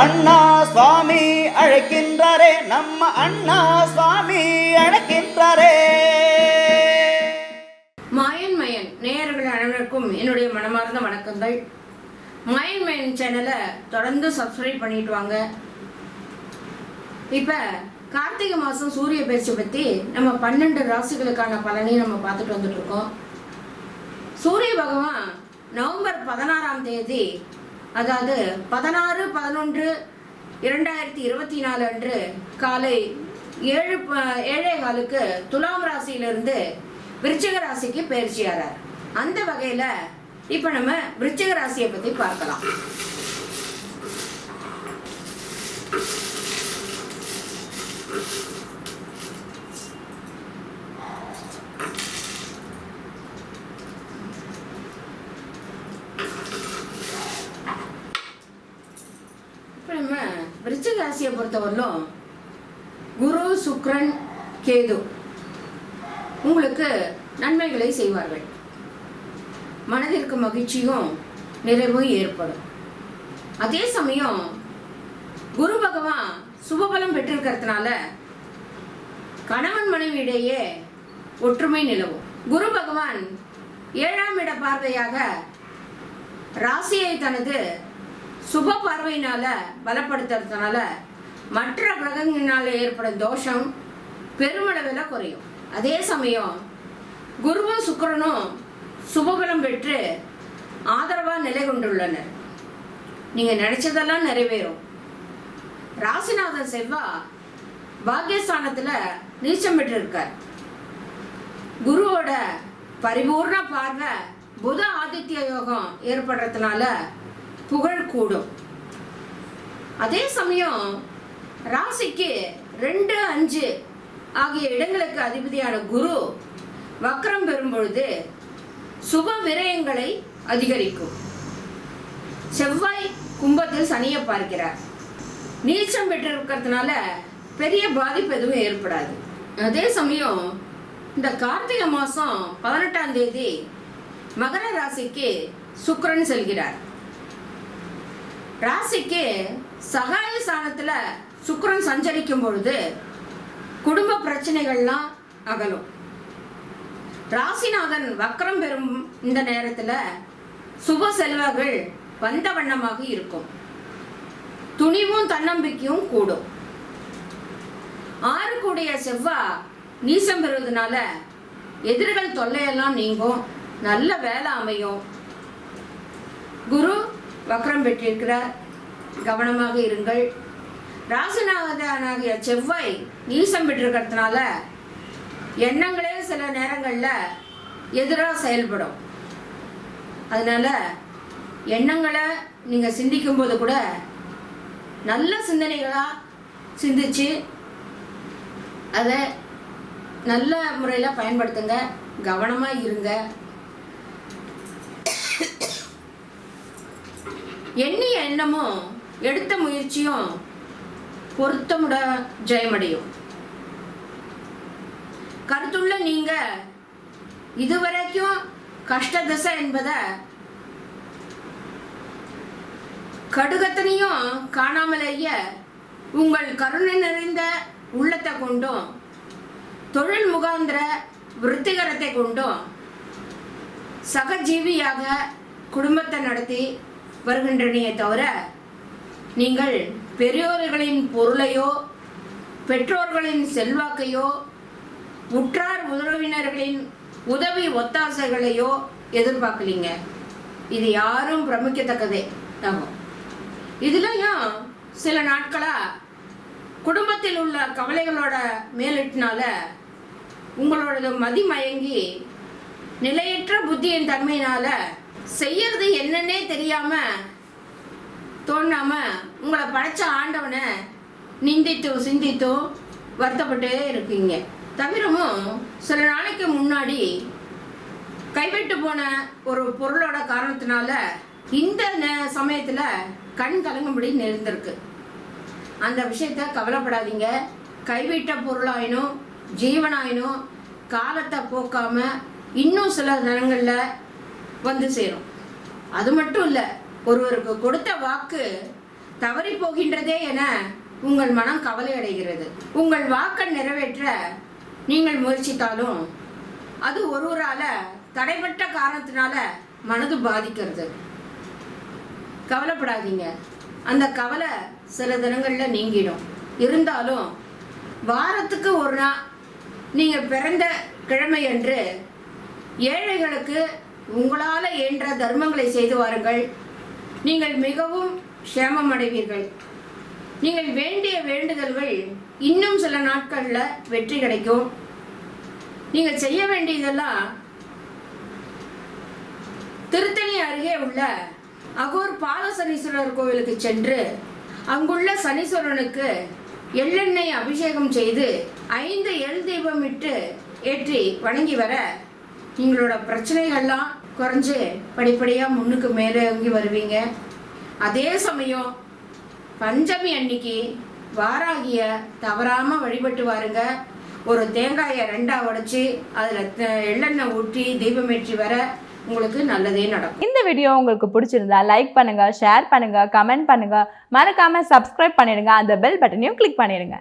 அண்ணா சுவாமி அழைக்கின்றாரே நம்ம அண்ணா சுவாமி அழைக்கின்றாரே. மாயன் மயன் நேயர்கள் அனைவருக்கும் என்னுடைய மனமார்ந்த வணக்கங்கள். மாயன் மயன் சேனலை தொடர்ந்து சப்ஸ்கிரைப் பண்ணிட்டு வாங்க. இப்போ கார்த்திகை மாதம் சூரிய பயிற்சி பற்றி நம்ம பன்னெண்டு ராசிகளுக்கான பலனையும் நம்ம பார்த்துட்டு வந்துட்டு இருக்கோம். சூரிய பகவான் நவம்பர் பதினாறாம் தேதி அதாவது பதினாறு பதினொன்று இரண்டாயிரத்தி இருபத்தி நாலு அன்று காலை ஏழு ப- ஏழே காலுக்கு துலாம் ராசியிலிருந்து விருச்சிக ராசிக்கு பயிற்சியாரார் அந்த வகையில் இப்போ நம்ம விருச்சிக ராசியை பற்றி பார்க்கலாம் இப்போ நம்ம விருச்சிக ராசியை பொறுத்தவரையிலும் குரு சுக்ரன் கேது உங்களுக்கு நன்மைகளை செய்வார்கள். மனதிற்கு மகிழ்ச்சியும் நிறைவும் ஏற்படும். அதே சமயம் குரு பகவான் சுபபலம் பெற்றிருக்கிறதுனால கணவன் மனைவியிடையே ஒற்றுமை நிலவும். குரு பகவான் ஏழாம் இட பார்வையாக ராசியை தனது சுப பார்வையினால பலப்படுத்துறதுனால மற்ற கிரகங்களால ஏற்படும் தோஷம் பெருமளவில் குறையும். அதே சமயம் குருவும் சுக்கிரனும் சுபபலம் பெற்று ஆதரவாக நிலை கொண்டுள்ளனர். நீங்கள் நினைச்சதெல்லாம் நிறைவேறும். ராசிநாதன் செவ்வா பாக்யஸ்தானத்தில் நீச்சம் பெற்றிருக்கார். குருவோட பரிபூர்ண பார்வை புத ஆதித்ய யோகம் ஏற்படுறதுனால புகழ் கூடும். அதே சமயம் ராசிக்கு ரெண்டு அஞ்சு ஆகிய இடங்களுக்கு அதிபதியான குரு வக்ரம் பெறும் பொழுது சுப விரயங்களை அதிகரிக்கும். செவ்வாய் கும்பத்தில் சனியை பார்க்கிறார். நீச்சம் பெற்றிருக்கிறதுனால பெரிய பாதிப்பு எதுவும் ஏற்படாது. அதே சமயம் இந்த கார்த்திகை மாதம் பதினெட்டாம் தேதி மகர ராசிக்கு சுக்கிரன் செல்கிறார். ராசிக்கு சகாய ஸ்தானத்தில் சுக்கரன் சஞ்சரிக்கும் பொழுது குடும்ப பிரச்சனைகள்லாம் அகலும். ராசிநாதன் வக்கரம் பெறும் இந்த நேரத்தில் சுப செல்வங்கள் வந்த வண்ணமாக இருக்கும். துணிவும் தன்னம்பிக்கையும் கூடும். ஆறு கூடிய செவ்வா நீசம் பெறுவதனால எதிரிகள் தொல்லையெல்லாம் நீங்கும். நல்ல வேலை அமையும். குரு வக்ரம் பெற்றிருக்கிறார். கவனமாக இருங்கள். ராசிநாதனாகிய செவ்வாய் நீசம் பெற்றிருக்கிறதுனால எண்ணங்களே சில நேரங்களில் எதிராக செயல்படும். அதனால் எண்ணங்களை நீங்கள் சிந்திக்கும்போது கூட நல்ல சிந்தனைகளாக சிந்திச்சு அதை நல்ல முறையில் பயன்படுத்துங்க. கவனமாக இருங்க. எண்ணிய எண்ணமும் எடுத்த முயற்சியும் பொருத்தமுட ஜெயமடையும். கருத்துள்ள நீங்க இதுவரைக்கும் கஷ்ட தசை என்பதை கடுகத்தனையும் காணாமலேயே உங்கள் கருணை நிறைந்த உள்ளத்தை கொண்டும் தொழில் முகாந்திர விருத்திகரத்தை கொண்டும் சகஜீவியாக குடும்பத்தை நடத்தி வருகின்றனையே தவிர நீங்கள் பெரியோர்களின் பொருளையோ பெற்றோர்களின் செல்வாக்கையோ உற்றார் உறவினர்களின் உதவி ஒத்தாசைகளையோ எதிர்பார்க்கலீங்க. இது யாரும் பிரமிக்கத்தக்கதே. ஆகும் இதுலையும் சில நாட்களா குடும்பத்தில் உள்ள கவலைகளோட மேலிட்டினால உங்களோட மதிமயங்கி நிலையற்ற புத்தியின் தன்மையினால செய்யறது என்னன்னே தெரியாம தோணாம உங்களை படைச்ச ஆண்டவனை நிந்தித்தும் சிந்தித்தும் வருத்தப்பட்டே இருக்கீங்க தவிரவும் சில நாளைக்கு முன்னாடி கைவிட்டு போன ஒரு பொருளோட காரணத்தினால இந்த சமயத்தில் கண் கலங்கும்படி நேர்ந்திருக்கு. அந்த விஷயத்த கவலைப்படாதீங்க. கைவிட்ட பொருளாயினும் ஜீவனாயினும் காலத்தை போக்காம இன்னும் சில நேரங்களில் வந்து சேரும். அது மட்டும் இல்லை ஒருவருக்கு கொடுத்த வாக்கு தவறி போகின்றதே என உங்கள் மனம் கவலை அடைகிறது. உங்கள் வாக்கை நிறைவேற்ற நீங்கள் முயற்சித்தாலும் அது ஒருவரால தடைப்பட்ட காரணத்தினால மனது பாதிக்கிறது. கவலைப்படாதீங்க. அந்த கவலை சில தினங்களில் நீங்கிடும். இருந்தாலும் வாரத்துக்கு ஒரு நாள் நீங்கள் பிறந்த கிழமை என்று ஏழைகளுக்கு உங்களால் இயன்ற தர்மங்களை செய்து வாருங்கள். நீங்கள் மிகவும் சேமம் அடைவீர்கள் நீங்கள் வேண்டிய வேண்டுதல்கள் இன்னும் சில நாட்களில் வெற்றி கிடைக்கும். நீங்கள் செய்ய வேண்டியதெல்லாம் திருத்தணி அருகே உள்ள அகூர் பாலசனீஸ்வரர் கோவிலுக்கு சென்று அங்குள்ள சனீஸ்வரனுக்கு எள்ளெண்ணெய் அபிஷேகம் செய்து ஐந்து எள் தீபம் இட்டு ஏற்றி வணங்கி வர எங்களோட பிரச்சனைகள்லாம் குறைஞ்சு படிப்படியாக முன்னுக்கு மேலே இறங்கி வருவீங்க. அதே சமயம் பஞ்சமி அன்னைக்கு வாராகிய தவறாமல் வழிபட்டு வாருங்க. ஒரு தேங்காயை ரெண்டாக உடைச்சி அதில் எள்ளெண்ணெய் ஊற்றி தீபமேற்றி வர உங்களுக்கு நல்லதே நடக்கும். இந்த வீடியோ உங்களுக்கு பிடிச்சிருந்தா லைக் பண்ணுங்க ஷேர் பண்ணுங்க கமெண்ட் பண்ணுங்க. மறக்காம சப்ஸ்கிரைப் பண்ணிடுங்க. அந்த பெல் பட்டனையும் கிளிக் பண்ணிடுங்க.